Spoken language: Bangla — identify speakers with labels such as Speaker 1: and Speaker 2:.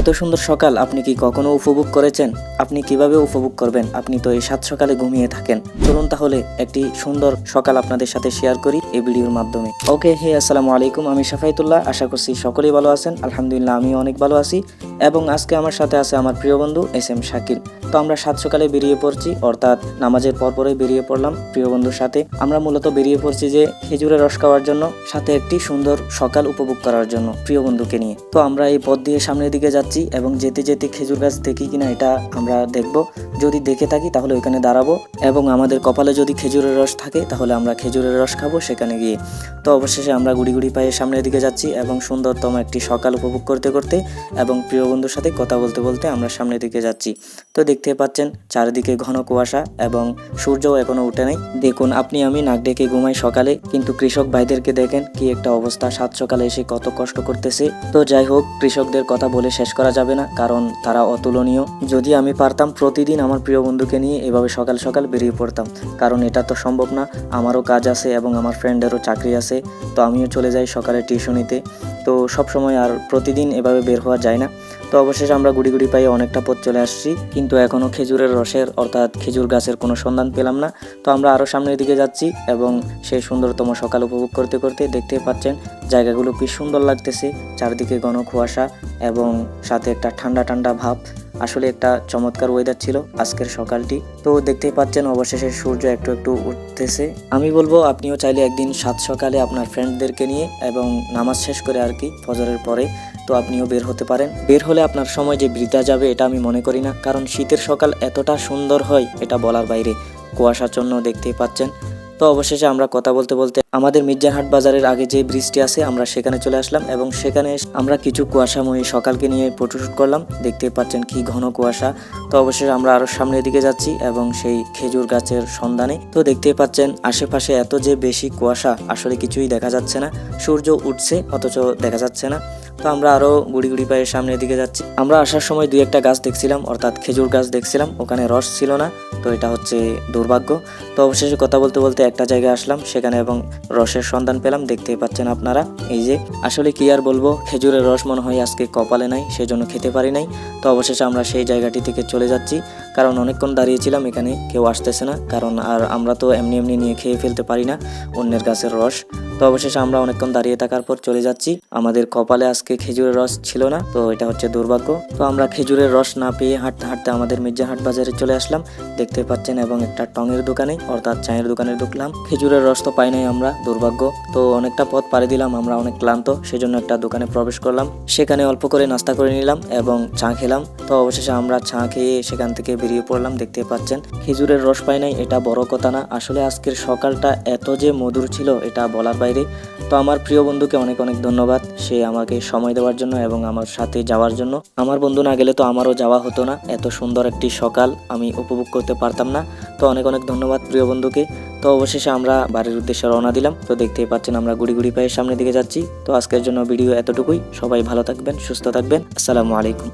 Speaker 1: এত সুন্দর সকাল, আপনি কি কখনো উপভোগ করেছেন? আপনি কীভাবে উপভোগ করবেন? আপনি তো এই সাত সকালে ঘুমিয়ে থাকেন। চলুন তাহলে একটি সুন্দর সকাল আপনাদের সাথে শেয়ার করি এই ভিডিওর মাধ্যমে। ওকে হে, আসসালামু আলাইকুম, আমি সাফাইতুল্লাহ আশা করছি সকলেই ভালো আছেন। আলহামদুলিল্লাহ আমি অনেক ভালো আছি। এবং আজকে আমার সাথে আছে আমার প্রিয় বন্ধু এস এম শাকিল। তো আমরা সাত সকালে বেরিয়ে পড়ছি, অর্থাৎ নামাজের পরপরই বেরিয়ে পড়লাম। প্রিয় বন্ধুর সাথে আমরা মূলত বেরিয়ে পড়ছি যে খেজুরের রস খাওয়ার জন্য, সাথে একটি সুন্দর সকাল উপভোগ করার জন্য, প্রিয় বন্ধুকে নিয়ে। তো আমরা এই পথ দিয়ে সামনের দিকে যাচ্ছি এবং যেতে যেতে খেজুর গাছ দেখি কিনা এটা আমরা দেখব। যদি দেখে থাকি তাহলে ওইখানে দাঁড়াবো এবং আমাদের কপালে যদি খেজুরের রস থাকে তাহলে আমরা খেজুরের রস খাব সেখানে গিয়ে। তো অবশেষে আমরা গুড়ি গুড়ি পায়ে সামনের দিকে যাচ্ছি এবং সুন্দরতম একটি সকাল উপভোগ করতে করতে এবং প্রিয় বন্ধুর সাথে কথা বলতে বলতে আমরা সামনের দিকে যাচ্ছি। তো দেখতে পাচ্ছেন চারিদিকে ঘন কুয়াশা এবং সূর্যও এখনও উঠে নাই। দেখুন, আপনি, আমি নাক ডেকে ঘুমাই সকালে, কিন্তু কৃষক ভাইদেরকে দেখেন কি একটা অবস্থা সাত সকালে এসে কত কষ্ট করতেছে। তো যাই হোক, কৃষকদের কথা বলে শেষ করা যাবে না, কারণ তারা অতুলনীয়। যদি আমি পারতাম, প্রতিদিন আমার প্রিয় বন্ধুকে নিয়ে এভাবে সকাল সকাল বেরিয়ে পড়তাম, কারণ এটা তো সম্ভব না। আমারও কাজ আছে এবং আমার ফ্রেন্ডেরও চাকরি আছে, তো আমিও চলে যাই সকালে টিউশনিতে তো সব সময় আর প্রতিদিন এভাবে বের হওয়া যায় না। তো অবশেষে আমরা গুড়ি গুড়ি পাই অনেকটা পথ চলে আসছি। কিন্তু এখনও খেজুরের রসের, অর্থাৎ খেজুর গাছের কোনো সন্ধান পেলাম না। তো আমরা আরও সামনের দিকে যাচ্ছি এবং সেই সুন্দরতম সকাল উপভোগ করতে করতে দেখতে পাচ্ছেন, জায়গাগুলো কি সুন্দর লাগতেছে, চারদিকে ঘন কুয়াশা এবং সাথে একটা ঠান্ডা ঠান্ডা ভাব। আসলে একটা চমৎকার ওয়েদার ছিল আজকের সকালটি। তো দেখতেই পাচ্ছেন, অবশেষে সূর্য একটু একটু উঠতেছে। আমি বলব, আপনিও চাইলে একদিন সাত সকালে আপনার ফ্রেন্ডদেরকে নিয়ে এবং নামাজ শেষ করে আর কি ফজরের পরে, তো আপনিও বের হতে পারেন। বের হলে আপনার সময় যে বৃদ্ধা যাবে, এটা আমি মনে করি না। কারণ শীতের সকাল এতটা সুন্দর হয়, এটা বলার বাইরে। কুয়াশাচ্ছন্ন দেখতেই পাচ্ছেন। তো অবশেষে আমরা কথা বলতে বলতে আমাদের মির্জাহাট বাজারের আগে যে ব্রিজটি আছে, আমরা সেখানে চলে আসলাম এবং সেখানে আমরা কিছু কুয়াশাময়ী সকালকে নিয়ে ফটোশ্যুট করলাম। দেখতে পাচ্ছেন কি ঘন কুয়াশা। তো অবশেষে আমরা আরও সামনের দিকে যাচ্ছি এবং সেই খেজুর গাছের সন্ধানে। তো দেখতে পাচ্ছেন আশেপাশে এত যে বেশি কুয়াশা, আসলে কিছুই দেখা যাচ্ছে না। সূর্য উঠছে, অথচ দেখা যাচ্ছে না। তো আমরা আরও গুড়ি গুড়ি পায়ে সামনের দিকে যাচ্ছি। আমরা আসার সময় দুই একটা গাছ দেখছিলাম, অর্থাৎ খেজুর গাছ দেখছিলাম, ওখানে রস ছিল না, তো এটা হচ্ছে দুর্ভাগ্য। তো অবশেষে কথা বলতে বলতে একটা জায়গায় আসলাম, সেখানে এবং রসের সন্ধান পেলাম, দেখতেই পাচ্ছেন আপনারা। এই যে, আসলে কি আর বলব, খেজুরের রস মনে হয় আজকে কপালে নাই, সেজন্য খেতে পারি নাই। তো অবশেষে আমরা সেই জায়গাটি থেকে চলে যাচ্ছি, কারণ অনেকক্ষণ দাঁড়িয়েছিলাম, এখানে কেউ আসতেছে না, কারণ আর আমরা তো এমনি এমনি নিয়ে খেয়ে ফেলতে পারি না অন্যের গাছের রস। তো অবশেষে আমরা অনেকক্ষণ দাঁড়িয়ে থাকার পর চলে যাচ্ছি। আমাদের কপালে আজকে খেজুরের রস ছিল না, তো এটা হচ্ছে দুর্ভাগ্য। তো আমরা খেজুরের রস না পেয়ে হাঁটতে হাঁটতে আমাদের মির্জাহাট বাজারে চলে আসলাম। দেখতে পাচ্ছেন এবং একটা টঙের দোকানে, অর্থাৎ চায়ের দোকানে ঢুকলাম। খেজুরের রস তো পাই নাই আমরা, দুর্ভাগ্য। তো অনেকটা পথ পাড়ি দিলাম, আমরা অনেক ক্লান্ত, সেজন্য একটা দোকানে প্রবেশ করলাম। সেখানে অল্প করে নাস্তা করে নিলাম এবং চা খেলাম। তো অবশেষে আমরা চা খেয়ে সেখান থেকে বেরিয়ে পড়লাম, দেখতে পাচ্ছেন। খেজুরের রস পাই নাই, এটা বড় কথা না। আসলে আজকের সকালটা এত যে মধুর ছিল, এটা বলার বাইরে তো আমার প্রিয় বন্ধুকে অনেক অনেক ধন্যবাদ। সে আমাকে সময় দেওয়ার জন্য এবং আমার সাথে যাওয়ার জন্য। আমার বন্ধু না গেলে তো আমারও যাওয়া হতো না। এত সুন্দর একটি সকাল আমি উপভোগ করতে পারতাম না। তো অনেক অনেক ধন্যবাদ প্রিয় বন্ধুকে। তো অবশেষে আমরা বাড়ির উদ্দেশ্যে রওনা দিলাম। তো দেখতেই পাচ্ছেন আমরা গুড়ি গুড়ি পায়ে সামনের দিকে যাচ্ছি। তো আজকের জন্য ভিডিও এতটুকুই। সবাই ভালো থাকবেন, সুস্থ থাকবেন। আসসালামু আলাইকুম।